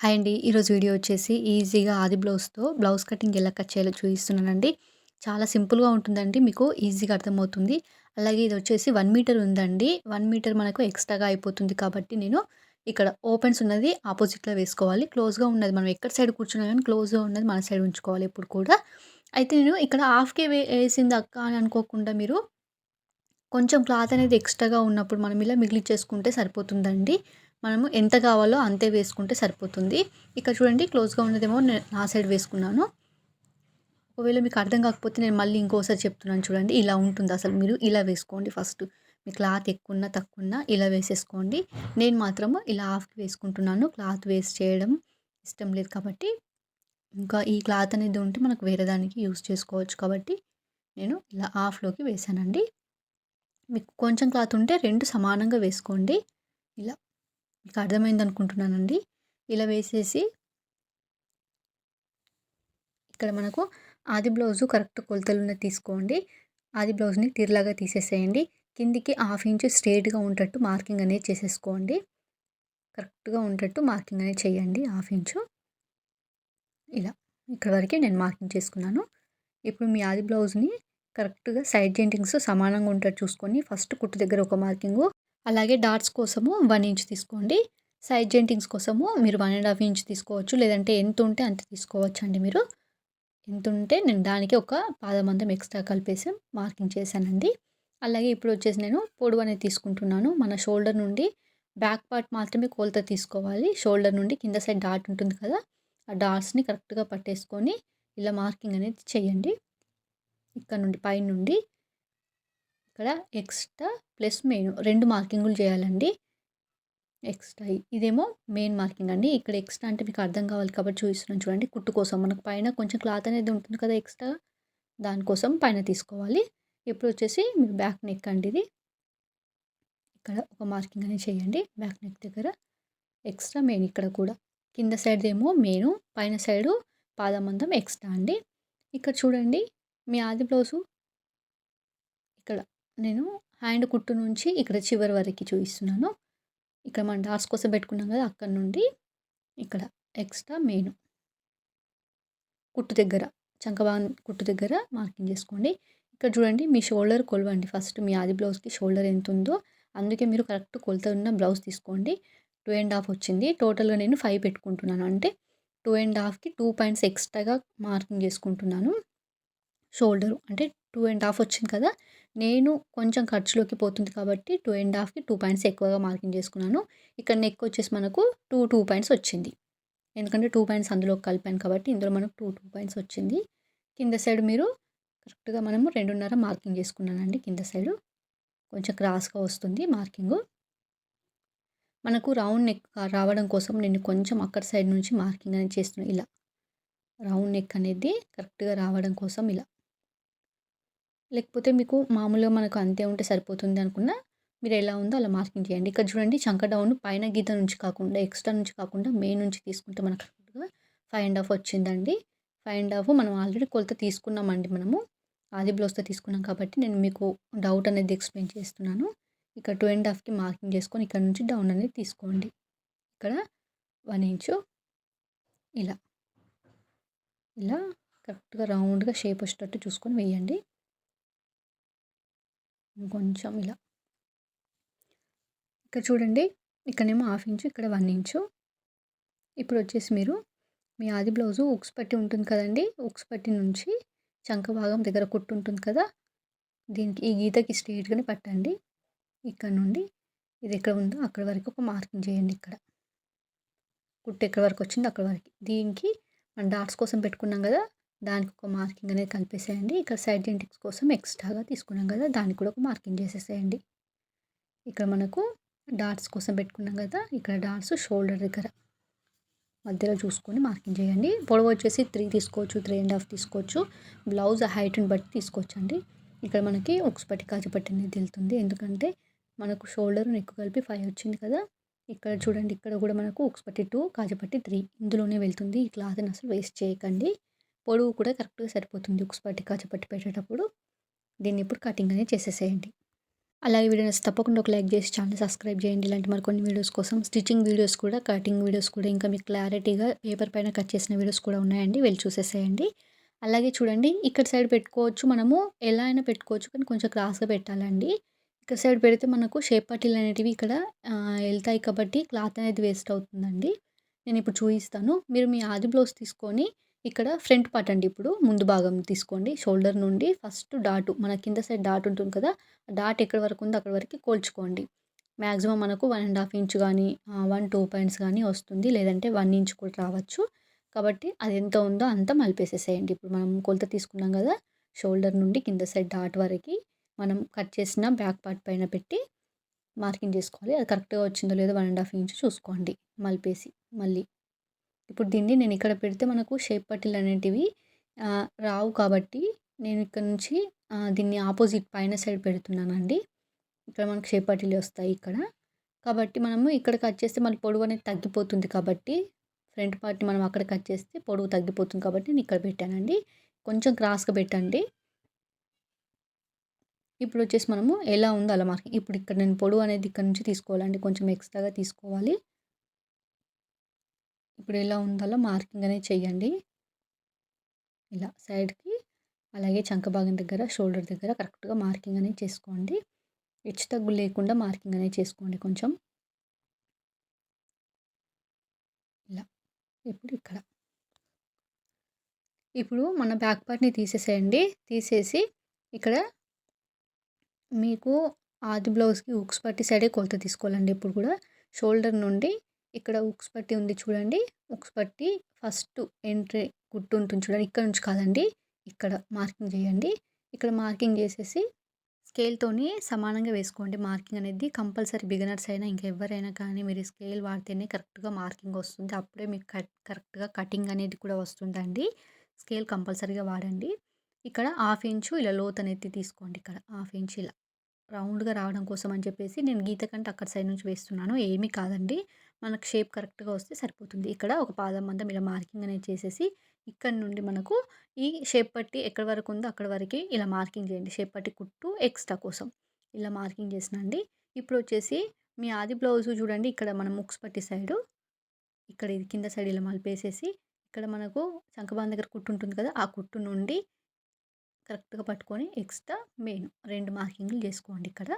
Hi అండి. ఈరోజు video వచ్చేసి ఈజీగా ఆది బ్లౌజ్‌తో బ్లౌజ్ కటింగ్ ఎలా కట్ చేయాలో చూపిస్తున్నానండి. చాలా సింపుల్‌గా ఉంటుందండి. మీకు ఈజీగా అర్థమవుతుంది. అలాగే ఇది వచ్చేసి వన్ మీటర్ ఉందండి. వన్ మీటర్ మనకు ఎక్స్ట్రాగా అయిపోతుంది కాబట్టి నేను ఇక్కడ ఓపెన్స్ ఉన్నది ఆపోజిట్‌లో వేసుకోవాలి. క్లోజ్‌గా ఉన్నది మనం ఎక్కడ సైడ్ కూర్చున్నా కానీ క్లోజ్‌గా ఉన్నది మన సైడ్ ఉంచుకోవాలి ఇప్పుడు కూడా. అయితే నేను ఇక్కడ హాఫ్‌కే వే వేసింది అక్క అని అనుకోకుండా మీరు కొంచెం క్లాత్ అనేది ఎక్స్ట్రాగా ఉన్నప్పుడు మనం ఇలా మిగిలిచ్చేసుకుంటే సరిపోతుందండి. మనము ఎంత కావాలో అంతే వేసుకుంటే సరిపోతుంది. ఇక్కడ చూడండి క్లోజ్గా ఉన్నదేమో నేను నా సైడ్ వేసుకున్నాను. ఒకవేళ మీకు అర్థం కాకపోతే నేను మళ్ళీ ఇంకోసారి చెప్తున్నాను చూడండి ఇలా ఉంటుంది అసలు. మీరు ఇలా వేసుకోండి ఫస్ట్. మీ క్లాత్ ఎక్కువ తక్కువ ఉన్నా ఇలా వేసేసుకోండి. నేను మాత్రము ఇలా హాఫ్కి వేసుకుంటున్నాను. క్లాత్ వేస్ట్ చేయడం ఇష్టం లేదు కాబట్టి. ఇంకా ఈ క్లాత్ అనేది ఉంటే మనకు వేరే దానికి యూస్ చేసుకోవచ్చు కాబట్టి నేను ఇలా హాఫ్లోకి వేసానండి. మీకు కొంచెం క్లాత్ ఉంటే రెండు సమానంగా వేసుకోండి. ఇలా మీకు అర్థమైంది అనుకుంటున్నానండి. ఇలా వేసేసి ఇక్కడ మనకు ఆది బ్లౌజు కరెక్ట్ కొలతలున్న తీసుకోండి. ఆది బ్లౌజ్ని తీర్లాగా తీసేసేయండి. కిందికి హాఫ్ ఇంచ్ స్ట్రేట్గా ఉండేటట్టు మార్కింగ్ అనేది చేసేసుకోండి. కరెక్ట్గా ఉండేటట్టు మార్కింగ్ అనేది చేయండి హాఫ్ ఇంచు. ఇలా ఇక్కడ వరకే నేను మార్కింగ్ చేసుకున్నాను. ఇప్పుడు మీ ఆది బ్లౌజ్ని కరెక్ట్గా సైడ్ జెంటింగ్స్ సమానంగా ఉంటారు చూసుకొని ఫస్ట్ కుట్టు దగ్గర ఒక మార్కింగు అలాగే డాట్స్ కోసము వన్ ఇంచ్ తీసుకోండి. సైడ్ జెంటింగ్స్ కోసము మీరు వన్ అండ్ హాఫ్ ఇంచ్ తీసుకోవచ్చు లేదంటే ఎంత ఉంటే అంత తీసుకోవచ్చు అండి మీరు. ఎంత ఉంటే నేను దానికి ఒక పాదమందం ఎక్స్ట్రా కలిపేసి మార్కింగ్ చేశానండి. అలాగే ఇప్పుడు వచ్చేసి నేను పొడవు అనేది తీసుకుంటున్నాను. మన షోల్డర్ నుండి బ్యాక్ పార్ట్ మాత్రమే కోలత తీసుకోవాలి. షోల్డర్ నుండి కింద సైడ్ డాట్ ఉంటుంది కదా ఆ డాట్స్ని కరెక్ట్గా పట్టేసుకొని ఇలా మార్కింగ్ అనేది చేయండి. ఇక్కడ నుండి పైన నుండి ఇక్కడ ఎక్స్ట్రా ప్లస్ మెయిన్ రెండు మార్కింగులు చేయాలండి. ఎక్స్ట్రా ఇదేమో మెయిన్ మార్కింగ్ అండి. ఇక్కడ ఎక్స్ట్రా అంటే మీకు అర్థం కావాలి కాబట్టి చూపిస్తున్నాను చూడండి. కుట్టు కోసం మనకు పైన కొంచెం క్లాత్ అనేది ఉంటుంది కదా ఎక్స్ట్రా. దానికోసం పైన తీసుకోవాలి. ఇప్పుడు వచ్చేసి మీకు బ్యాక్ నెక్ అండి ఇది. ఇక్కడ ఒక మార్కింగ్ అనేది చేయండి. బ్యాక్ నెక్ దగ్గర ఎక్స్ట్రా మెయిన్ ఇక్కడ కూడా. కింద సైడ్ ఏమో మెయిన్ పైన సైడు పాదమందం ఎక్స్ట్రా అండి. ఇక్కడ చూడండి. మీ ఆది బ్లౌజు ఇక్కడ నేను హ్యాండ్ కుట్టు నుంచి ఇక్కడ చివరి వరకు చూపిస్తున్నాను. ఇక్కడ మనం డాట్స్ కోసం పెట్టుకున్నాం కదా అక్కడ నుండి ఇక్కడ ఎక్స్ట్రా మెయిన్ కుట్టు దగ్గర చంకబాన్ కుట్టు దగ్గర మార్కింగ్ చేసుకోండి. ఇక్కడ చూడండి మీ షోల్డర్ కొలవండి. ఫస్ట్ మీ ఆది బ్లౌజ్కి షోల్డర్ ఎంత ఉందో అందుకే మీరు కరెక్ట్ కొలత ఉన్న బ్లౌజ్ తీసుకోండి. టూ అండ్ హాఫ్ వచ్చింది. టోటల్గా నేను ఫైవ్ పెట్టుకుంటున్నాను. అంటే టూ అండ్ హాఫ్కి టూ పాయింట్స్ ఎక్స్ట్రాగా మార్కింగ్ చేసుకుంటున్నాను. షోల్డరు. అంటే టూ అండ్ హాఫ్ వచ్చింది కదా నేను కొంచెం ఖర్చులోకి పోతుంది కాబట్టి టూ అండ్ హాఫ్కి టూ పాయింట్స్ ఎక్కువగా మార్కింగ్ చేసుకున్నాను. ఇక్కడ నెక్ వచ్చేసి మనకు టూ టూ పాయింట్స్ వచ్చింది. ఎందుకంటే టూ పాయింట్స్ అందులో కలిపాను కాబట్టి ఇందులో మనకు టూ టూ పాయింట్స్ వచ్చింది. కింద సైడ్ మీరు కరెక్ట్గా మనము రెండున్నర మార్కింగ్ చేసుకున్నానండి కింద సైడు. కొంచెం క్రాస్గా వస్తుంది మార్కింగు. మనకు రౌండ్ నెక్ రావడం కోసం నేను కొంచెం అక్కడ సైడ్ నుంచి మార్కింగ్ అనేది చేస్తున్నాను ఇలా. రౌండ్ నెక్ అనేది కరెక్ట్గా రావడం కోసం ఇలా. లేకపోతే మీకు మామూలుగా మనకు అంతే ఉంటే సరిపోతుంది అనుకున్న మీరు ఎలా ఉందో అలా మార్కింగ్ చేయండి. ఇక్కడ చూడండి చంక డౌన్ పైన గీత నుంచి కాకుండా ఎక్స్ట్రా నుంచి కాకుండా మెయిన్ నుంచి తీసుకుంటే మనకు కరెక్ట్గా ఫైవ్ అండ్ హాఫ్ వచ్చిందండి. ఫైవ్ అండ్ హాఫ్ మనం ఆల్రెడీ కొలత తీసుకున్నామండి మనము. ఆది బ్లౌజ్తో తీసుకున్నాం కాబట్టి నేను మీకు డౌట్ అనేది ఎక్స్ప్లెయిన్ చేస్తున్నాను. ఇక్కడ టూ అండ్ హాఫ్కి మార్కింగ్ చేసుకొని ఇక్కడ నుంచి డౌన్ అనేది తీసుకోండి. ఇక్కడ వన్ ఇంచు ఇలా. ఇలా కరెక్ట్గా రౌండ్గా షేప్ వచ్చేటట్టు చూసుకొని వేయండి. కొంచెం ఇలా. ఇక్కడ చూడండి ఇక్కడనేమో హాఫ్ ఇంచు ఇక్కడ వన్ ఇంచు. ఇప్పుడు వచ్చేసి మీరు మీ ఆది బ్లౌజు ఉక్స్ పట్టి ఉంటుంది కదండి ఉక్స్ పట్టి నుంచి చంక భాగం దగ్గర కుట్టు ఉంటుంది కదా దీనికి ఈ గీతకి స్ట్రేట్గానే పట్టండి. ఇక్కడ నుండి ఇది ఎక్కడ ఉందో అక్కడ వరకు ఒక మార్కింగ్ చేయండి ఇక్కడ. కుట్టు ఎక్కడ వరకు వచ్చిందో అక్కడ వరకు. దీనికి మనం డాట్స్ కోసం పెట్టుకున్నాం కదా దానికి ఒక మార్కింగ్ అనేది కలిపేసేయండి. ఇక్కడ సైడ్ జెంటిక్స్ కోసం ఎక్స్ట్రాగా తీసుకున్నాం కదా దానికి కూడా ఒక మార్కింగ్ చేసేసేయండి. ఇక్కడ మనకు డాట్స్ కోసం పెట్టుకున్నాం కదా ఇక్కడ డాట్స్ షోల్డర్ దగ్గర. మధ్యలో చూసుకొని మార్కింగ్ చేయండి. పొడవు వచ్చేసి త్రీ తీసుకోవచ్చు త్రీ అండ్ హాఫ్ తీసుకోవచ్చు. బ్లౌజ్ హైట్ని బట్టి తీసుకోవచ్చు అండి ఇక్కడ మనకి పట్టి కాజపట్టి అనేది వెళ్తుంది. ఎందుకంటే మనకు షోల్డర్ నెక్ కలిపి ఫైవ్ వచ్చింది కదా ఇక్కడ చూడండి ఇక్కడ కూడా మనకు పట్టి టూ కాజపట్టి త్రీ ఇందులోనే వెళ్తుంది. ఈ క్లాత్ని అసలు వేస్ట్ చేయకండి. పొడవు కూడా కరెక్ట్గా సరిపోతుంది. ఉక్స్ పట్టి కాచపట్టి పెట్టేటప్పుడు దీన్ని ఇప్పుడు కటింగ్ అనేది చేసేసేయండి. అలాగే వీడియో తప్పకుండా ఒక లైక్ చేసి ఛానల్ సబ్స్క్రైబ్ చేయండి. ఇలాంటి మరికొన్ని వీడియోస్ కోసం స్టిచ్చింగ్ వీడియోస్ కూడా కటింగ్ వీడియోస్ కూడా ఇంకా మీకు క్లారిటీగా పేపర్ పైన కట్ చేసిన వీడియోస్ కూడా ఉన్నాయండి. వెళ్ళి చూసేసేయండి. అలాగే చూడండి ఇక్కడ సైడ్ పెట్టుకోవచ్చు మనము ఎలా అయినా పెట్టుకోవచ్చు కానీ కొంచెం క్రాస్గా పెట్టాలండి. ఇక్కడ సైడ్ పెడితే మనకు షేప్ పట్టీలు అనేటివి ఇక్కడ వెళ్తాయి కాబట్టి క్లాత్ అనేది వేస్ట్ అవుతుందండి. నేను ఇప్పుడు చూపిస్తాను. మీరు మీ ఆది బ్లౌజ్ తీసుకొని ఇక్కడ ఫ్రంట్ పార్ట్ అండి. ఇప్పుడు ముందు భాగం తీసుకోండి. షోల్డర్ నుండి ఫస్ట్ డాటు మన కింద సైడ్ డాట్ ఉంటుంది కదా డాట్ ఎక్కడి వరకు ఉందో అక్కడి వరకు కోల్చుకోండి. మ్యాక్సిమం మనకు వన్ అండ్ హాఫ్ ఇంచ్ కానీ వన్ టూ పాయింట్స్ కానీ వస్తుంది. లేదంటే వన్ ఇంచ్ కూడా రావచ్చు. కాబట్టి అది ఎంత ఉందో అంత మలిపేసేసేయండి. ఇప్పుడు మనం కొలత తీసుకున్నాం కదా షోల్డర్ నుండి కింద సైడ్ డాట్ వరకు మనం కట్ చేసిన బ్యాక్ పార్ట్ పైన పెట్టి మార్కింగ్ చేసుకోవాలి. అది కరెక్ట్గా వచ్చిందో లేదో వన్ అండ్ హాఫ్ ఇంచ్ చూసుకోండి. మలిపేసి మళ్ళీ. ఇప్పుడు దీన్ని నేను ఇక్కడ పెడితే మనకు షేప్ పట్టీలు అనేటివి రావు కాబట్టి నేను ఇక్కడ నుంచి దీన్ని ఆపోజిట్ పైన సైడ్ పెడుతున్నానండి. ఇక్కడ మనకు షేప్ పట్టీలు వస్తాయి ఇక్కడ. కాబట్టి మనము ఇక్కడ కట్ చేస్తే మళ్ళీ పొడవు అనేది తగ్గిపోతుంది కాబట్టి ఫ్రంట్ పార్ట్ని మనం అక్కడ కట్ చేస్తే పొడవు తగ్గిపోతుంది కాబట్టి నేను ఇక్కడ పెట్టానండి. కొంచెం క్రాస్గా పెట్టండి. ఇప్పుడు వచ్చేసి మనము ఎలా ఉందో అలా మార్కింగ్ ఇప్పుడు ఇక్కడ నేను పొడవు అనేది ఇక్కడ నుంచి తీసుకోవాలండి. కొంచెం ఎక్స్ట్రాగా తీసుకోవాలి. ఇప్పుడు ఎలా ఉందో మార్కింగ్ అనేది చేయండి. ఇలా సైడ్కి అలాగే చంక భాగం దగ్గర షోల్డర్ దగ్గర కరెక్ట్గా మార్కింగ్ అనేది చేసుకోండి. హెచ్చు తగ్గు లేకుండా మార్కింగ్ అనేది చేసుకోండి కొంచెం. ఇలా ఇప్పుడు ఇక్కడ. ఇప్పుడు మన బ్యాక్ పార్ట్ని తీసేసేయండి. తీసేసి ఇక్కడ మీకు ఆది బ్లౌజ్కి ఉక్స్ పట్టి సైడే కొలత తీసుకోవాలండి. ఇప్పుడు కూడా షోల్డర్ నుండి ఇక్కడ ఉక్స్ పట్టి ఉంది చూడండి. ఉక్స్ పట్టి ఫస్ట్ ఎంట్రీ గుట్టు ఉంటుంది చూడండి. ఇక్కడ నుంచి కాదండి. ఇక్కడ మార్కింగ్ చేయండి. ఇక్కడ మార్కింగ్ చేసేసి స్కేల్తోని సమానంగా వేసుకోండి. మార్కింగ్ అనేది కంపల్సరీ బిగినర్స్ అయినా ఇంకా ఎవరైనా కానీ మీరు స్కేల్ వాడితేనే కరెక్ట్గా మార్కింగ్ వస్తుంది. అప్పుడే మీకు కట్ కరెక్ట్గా కటింగ్ అనేది కూడా వస్తుందండి. స్కేల్ కంపల్సరీగా వాడండి. ఇక్కడ హాఫ్ ఇంచు ఇలా లోత్ అనేది తీసుకోండి. ఇక్కడ హాఫ్ ఇంచ్ ఇలా రౌండ్గా రావడం కోసం అని చెప్పేసి నేను గీత కంటే అక్కడ సైడ్ నుంచి వేస్తున్నాను. ఏమీ కాదండి. మనకు షేప్ కరెక్ట్గా వస్తే సరిపోతుంది. ఇక్కడ ఒక పాదం మందం ఇలా మార్కింగ్ అనేది చేసేసి ఇక్కడ నుండి మనకు ఈ షేప్ పట్టి ఎక్కడి వరకు ఉందో అక్కడ వరకు ఇలా మార్కింగ్ చేయండి. షేప్ పట్టి కుట్టు ఎక్స్ట్రా కోసం ఇలా మార్కింగ్ చేసినండి ఇప్పుడు వచ్చేసి మీ ఆది బ్లౌజ్ చూడండి. ఇక్కడ మనం ముక్స్ పట్టి సైడు ఇక్కడ ఇది కింద సైడ్ ఇలా మలిపేసేసి ఇక్కడ మనకు చంకబాన్ దగ్గర కుట్టు ఉంటుంది కదా ఆ కుట్టు నుండి కరెక్ట్గా పట్టుకొని ఎక్స్ట్రా మెయిన్ రెండు మార్కింగ్లు చేసుకోండి ఇక్కడ.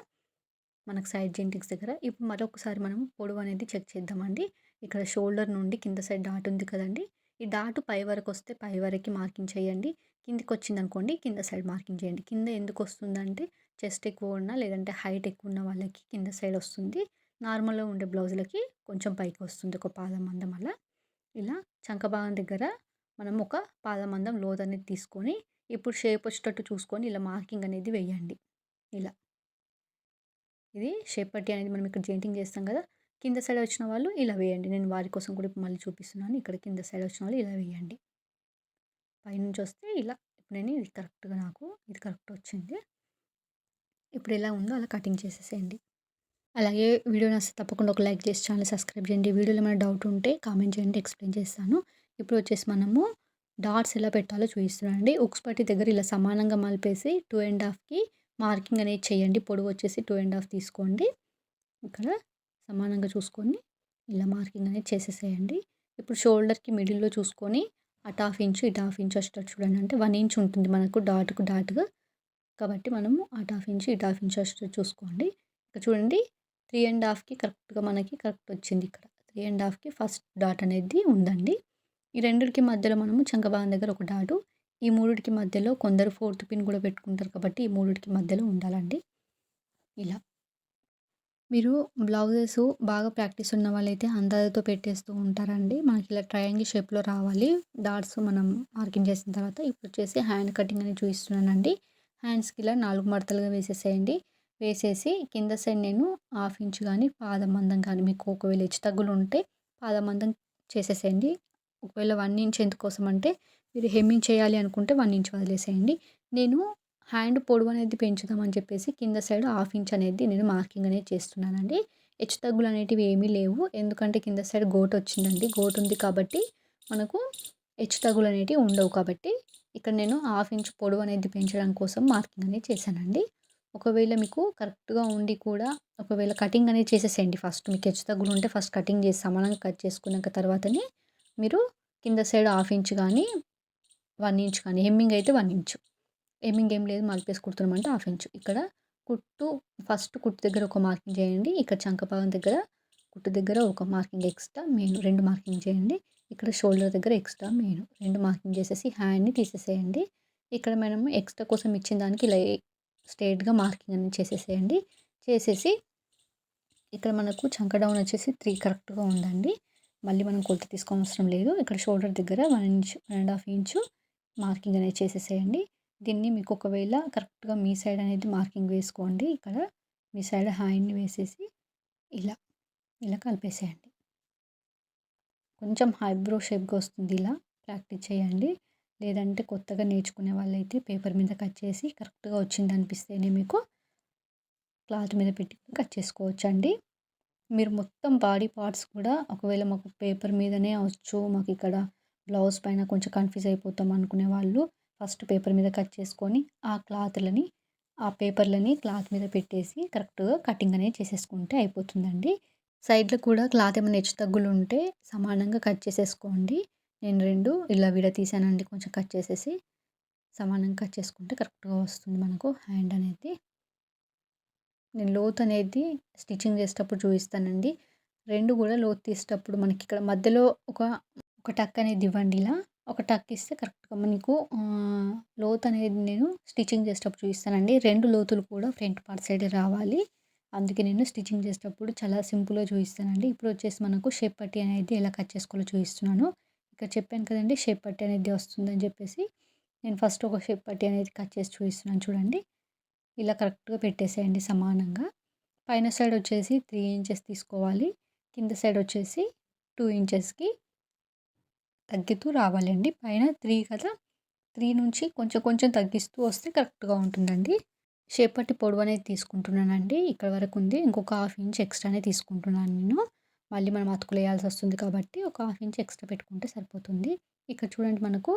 మనకు సైడ్ జెంటిక్స్ దగ్గర. ఇప్పుడు మరొకసారి మనం పొడవు అనేది చెక్ చేద్దామండి. ఇక్కడ షోల్డర్ నుండి కింద సైడ్ డాట్ ఉంది కదండి. ఈ డాట్ పై వరకు వస్తే పై వరకు మార్కింగ్ చేయండి. కిందికి వచ్చింది అనుకోండి కింద సైడ్ మార్కింగ్ చేయండి. కింద ఎందుకు వస్తుందంటే చెస్ట్ ఎక్కువ ఉన్నా లేదంటే హైట్ ఎక్కువ ఉన్న వాళ్ళకి కింద సైడ్ వస్తుంది. నార్మల్గా ఉండే బ్లౌజులకి కొంచెం పైకి వస్తుంది ఒక పాదం మందం అలా. ఇలా చంక భాగం దగ్గర మనం ఒక పాదం మందం లోత్ అనేది తీసుకొని ఇప్పుడు షేప్ వచ్చేటట్టు చూసుకొని ఇలా మార్కింగ్ అనేది వేయండి. ఇలా. ఇది షేప్ పట్టి అనేది మనం ఇక్కడ జెయింటింగ్ చేస్తాం కదా కింద సైడ్ వచ్చిన వాళ్ళు ఇలా వేయండి. నేను వారి కోసం కూడా ఇప్పుడు మళ్ళీ చూపిస్తున్నాను. ఇక్కడ కింద సైడ్ వచ్చిన వాళ్ళు ఇలా వేయండి. పైనుంచి వస్తే ఇలా ఇప్పుడు నేను ఇది కరెక్ట్గా నాకు ఇది కరెక్ట్ వచ్చింది. ఇప్పుడు ఎలా ఉందో అలా కటింగ్ చేసేసేయండి. అలాగే వీడియో నచ్చితే తప్పకుండా ఒక లైక్ చేసి ఛానల్ సబ్స్క్రైబ్ చేయండి. వీడియోలో ఏమైనా డౌట్ ఉంటే కామెంట్ చేయండి ఎక్స్ప్లెయిన్ చేస్తాను. ఇప్పుడు వచ్చేసి మనము డాట్స్ ఎలా పెట్టాలో చూపిస్తున్నానండి. ఉక్స్ పట్టి దగ్గర ఇలా సమానంగా మలిపేసి టూ అండ్ హాఫ్కి మార్కింగ్ అనేది చేయండి. పొడవు వచ్చేసి టూ అండ్ హాఫ్ తీసుకోండి. ఇక్కడ సమానంగా చూసుకొని ఇలా మార్కింగ్ అనేది చేసేసేయండి. ఇప్పుడు షోల్డర్కి మిడిల్లో చూసుకొని అటు హాఫ్ ఇంచు ఇటు హాఫ్ ఇంచు వచ్చేటట్టు చూడండి. అంటే వన్ ఇంచ్ ఉంటుంది మనకు డాట్కు డాట్గా. కాబట్టి మనము అటు హాఫ్ ఇంచు ఇటు హాఫ్ ఇంచు వచ్చేటట్టు చూసుకోండి. ఇక్కడ చూడండి త్రీ అండ్ హాఫ్కి కరెక్ట్గా మనకి కరెక్ట్ వచ్చింది ఇక్కడ. త్రీ అండ్ హాఫ్కి ఫస్ట్ డాట్ అనేది ఉందండి. ఈ రెండిటికి మధ్యలో మనము చంకబాన్ దగ్గర ఒక డాటు ఈ మూడిటికి మధ్యలో కొందరు ఫోర్త్ పిన్ కూడా పెట్టుకుంటారు కాబట్టి ఈ మూడిటికి మధ్యలో ఉండాలండి. ఇలా. మీరు బ్లౌజెస్ బాగా ప్రాక్టీస్ ఉన్న వాళ్ళైతే అందాజతో పెట్టేస్తూ ఉంటారండి. మనకి ఇలా ట్రయాంగిల్ షేప్లో రావాలి. డాట్స్ మనం మార్కింగ్ చేసిన తర్వాత ఇప్పుడు వచ్చేసి హ్యాండ్ కటింగ్ అని చూపిస్తున్నానండి. హ్యాండ్స్కి ఇలా నాలుగు మడతలుగా వేసేసేయండి. వేసేసి కింద సైడ్ నేను హాఫ్ ఇంచ్ కానీ పాదం మందం కానీ మీకు ఒకవేళ హెచ్చు తగ్గులు ఉంటే పాదం మందం చేసేసేయండి. ఒకవేళ వన్ ఇంచ్ ఎందుకోసం అంటే మీరు హెమ్మింగ్ చేయాలి అనుకుంటే వన్ ఇంచ్ వదిలేసేయండి. నేను హ్యాండ్ పొడవు అనేది పెంచుదామని చెప్పేసి కింద సైడ్ హాఫ్ ఇంచ్ అనేది నేను మార్కింగ్ అనేది చేస్తున్నానండి. హెచ్చు తగ్గులు అనేటివి ఏమీ లేవు. ఎందుకంటే కింద సైడ్ గోట్ వచ్చిందండి. గోట్ ఉంది కాబట్టి మనకు హెచ్చు తగ్గులు అనేటివి ఉండవు కాబట్టి ఇక్కడ నేను హాఫ్ ఇంచ్ పొడవు అనేది పెంచడం కోసం మార్కింగ్ అనేది చేశానండి. ఒకవేళ మీకు కరెక్ట్‌గా ఉండి కూడా ఒకవేళ కటింగ్ అనేది చేసేసేయండి ఫస్ట్. మీకు హెచ్చు తగ్గులు ఉంటే ఫస్ట్ కటింగ్ చేసి సమానంగా కట్ చేసుకున్నాక తర్వాతనే మీరు కింద సైడ్ హాఫ్ ఇంచ్ కానీ వన్ ఇంచ్ కానీ హెమ్మింగ్ అయితే వన్ ఇంచు హెమ్మింగ్ ఏం లేదు మలిపేసి కుడుతున్నామంటే హాఫ్ ఇంచు. ఇక్కడ కుట్టు ఫస్ట్ కుట్టు దగ్గర ఒక మార్కింగ్ చేయండి ఇక్కడ చంకపాగం దగ్గర కుట్టు దగ్గర ఒక మార్కింగ్ ఎక్స్ట్రా మెయిన్ రెండు మార్కింగ్ చేయండి. ఇక్కడ షోల్డర్ దగ్గర ఎక్స్ట్రా మెయిన్ రెండు మార్కింగ్ చేసేసి హ్యాండ్ని తీసేసేయండి. ఇక్కడ మనము ఎక్స్ట్రా కోసం ఇచ్చిన దానికి ఇలా స్ట్రేట్గా మార్కింగ్ అనేది చేసేసేయండి. చేసేసి ఇక్కడ మనకు చంక డౌన్ వచ్చేసి త్రీ కరెక్ట్గా ఉందండి. మళ్ళీ మనం కొలత తీసుకోవసరం లేదు. ఇక్కడ షోల్డర్ దగ్గర one inch one and half inch marking అనేది చేసేసేయండి. దీన్ని మీకు ఒకవేళ కరెక్ట్గా మీ సైడ్ అనేది మార్కింగ్ వేసుకోండి. ఇక్కడ మీ సైడ్ హ్యాండ్ని వేసేసి ఇలా ఇలా కలిపేసేయండి. కొంచెం హైబ్రో షేప్గా వస్తుంది ఇలా ప్రాక్టీస్ చేయండి. లేదంటే కొత్తగా నేర్చుకునే వాళ్ళైతే పేపర్ మీద కట్ చేసి కరెక్ట్గా వచ్చింది అనిపిస్తేనే మీకు క్లాత్ మీద పెట్టి కట్ చేసుకోవచ్చు అండి మీరు మొత్తం బాడీ పార్ట్స్ కూడా ఒకవేళ మాకు పేపర్ మీదనే వచ్చు మాకు ఇక్కడ బ్లౌజ్ పైన కొంచెం కన్ఫ్యూజ్ అయిపోతాం అనుకునే వాళ్ళు ఫస్ట్ పేపర్ మీద కట్ చేసుకొని ఆ క్లాత్లని ఆ పేపర్లని క్లాత్ మీద పెట్టేసి కరెక్ట్గా కటింగ్ అనేది చేసేసుకుంటే అయిపోతుందండి. సైడ్లో కూడా క్లాత్ ఏమైనా హెచ్చు తగ్గులు ఉంటే సమానంగా కట్ చేసేసుకోండి. నేను రెండు ఇలా విడతీసానండి కొంచెం కట్ చేసేసి సమానంగా కట్ చేసుకుంటే కరెక్ట్గా వస్తుంది మనకు హ్యాండ్ అనేది. నేను లోత్ అనేది స్టిచ్చింగ్ చేసేటప్పుడు చూపిస్తానండి. రెండు కూడా లోత్ తీసేటప్పుడు మనకి ఇక్కడ మధ్యలో ఒక ఒక టక్ అనేది ఇవ్వండి ఇలా. ఒక టక్ ఇస్తే కరెక్ట్గా మీకు లోత్ అనేది నేను స్టిచ్చింగ్ చేసేటప్పుడు చూపిస్తానండి. రెండు లోతులు కూడా ఫ్రంట్ పార్ట్ సైడ్ రావాలి. అందుకే నేను స్టిచ్చింగ్ చేసేటప్పుడు చాలా సింపుల్గా చూపిస్తానండి. ఇప్పుడు వచ్చేసి మనకు షేప్ పట్టి అనేది ఎలా కట్ చేసుకోవాలో చూపిస్తున్నాను. ఇక్కడ చెప్పాను కదండి షేప్ పట్టి అనేది వస్తుందని చెప్పేసి. నేను ఫస్ట్ ఒక షేప్ పట్టి అనేది కట్ చేసి చూపిస్తున్నాను చూడండి. ఇలా కరెక్ట్గా పెట్టేసేయండి సమానంగా. పైన సైడ్ వచ్చేసి త్రీ ఇంచెస్ తీసుకోవాలి. కింద సైడ్ వచ్చేసి టూ ఇంచెస్కి తగ్గుతూ రావాలండి. పైన త్రీ కదా త్రీ నుంచి కొంచెం కొంచెం తగ్గిస్తూ వస్తే కరెక్ట్గా ఉంటుందండి. షేప్ పొడవు అనేది తీసుకుంటున్నానండి. ఇక్కడ వరకు ఉంది. ఇంకొక హాఫ్ ఇంచ్ ఎక్స్ట్రానే తీసుకుంటున్నాను నేను. మళ్ళీ మనం అతుకులు వేయాల్సి వస్తుంది కాబట్టి ఒక హాఫ్ ఇంచ్ ఎక్స్ట్రా పెట్టుకుంటే సరిపోతుంది. ఇక్కడ చూడండి మనకు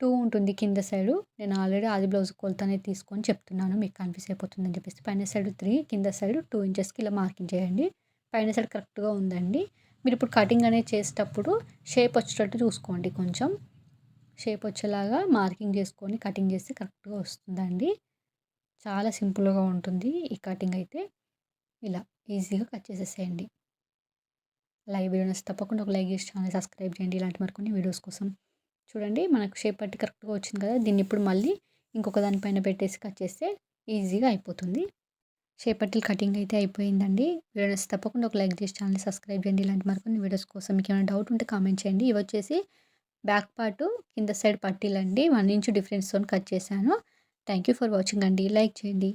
టూ ఉంటుంది కింద సైడు. నేను ఆల్రెడీ ఆది బ్లౌజ్ కొలత అనేది తీసుకొని చెప్తున్నాను. మీకు కన్ఫ్యూజ్ అయిపోతుందని చెప్పేసి పైన సైడ్ త్రీ కింద సైడ్ టూ ఇంచెస్కి ఇలా మార్కింగ్ చేయండి. పైన సైడ్ కరెక్ట్గా ఉందండి. మీరు ఇప్పుడు కటింగ్ అనేది చేసేటప్పుడు షేప్ వచ్చేటట్టు చూసుకోండి కొంచెం. షేప్ వచ్చేలాగా మార్కింగ్ చేసుకొని కటింగ్ చేస్తే కరెక్ట్గా వస్తుందండి. చాలా సింపుల్గా ఉంటుంది ఈ కటింగ్ అయితే. ఇలా ఈజీగా కట్ చేసేసేయండి. లైవ్ వీడియోస్ తప్పకుండా ఒక లైక్ చేసి ఛానల్ సబ్స్క్రైబ్ చేయండి. ఇలాంటి మరికొన్ని వీడియోస్ కోసం. చూడండి మనకు షేప్ పట్టి కరెక్ట్గా వచ్చింది కదా. దీన్ని ఇప్పుడు మళ్ళీ ఇంకొక దానిపైన పెట్టేసి కట్ చేస్తే ఈజీగా అయిపోతుంది. షేప్ కటింగ్ అయితే అయిపోయిందండి. వీడియోస్ తప్పకుండా ఒక లైక్ చేసి ఛానల్ సబ్స్క్రైబ్ చేయండి. ఇలాంటి మరికొన్ని వీడియోస్ కోసం మీకు ఏమైనా డౌట్ ఉంటే కామెంట్ చేయండి. ఇవి వచ్చేసి బ్యాక్ పార్ట్ కింద సైడ్ పట్టీలండి వన్ ఇంచ్ డిఫరెన్స్తో కట్ చేశాను. థ్యాంక్ యూ ఫర్ వాచింగ్ అండి. లైక్ చేయండి.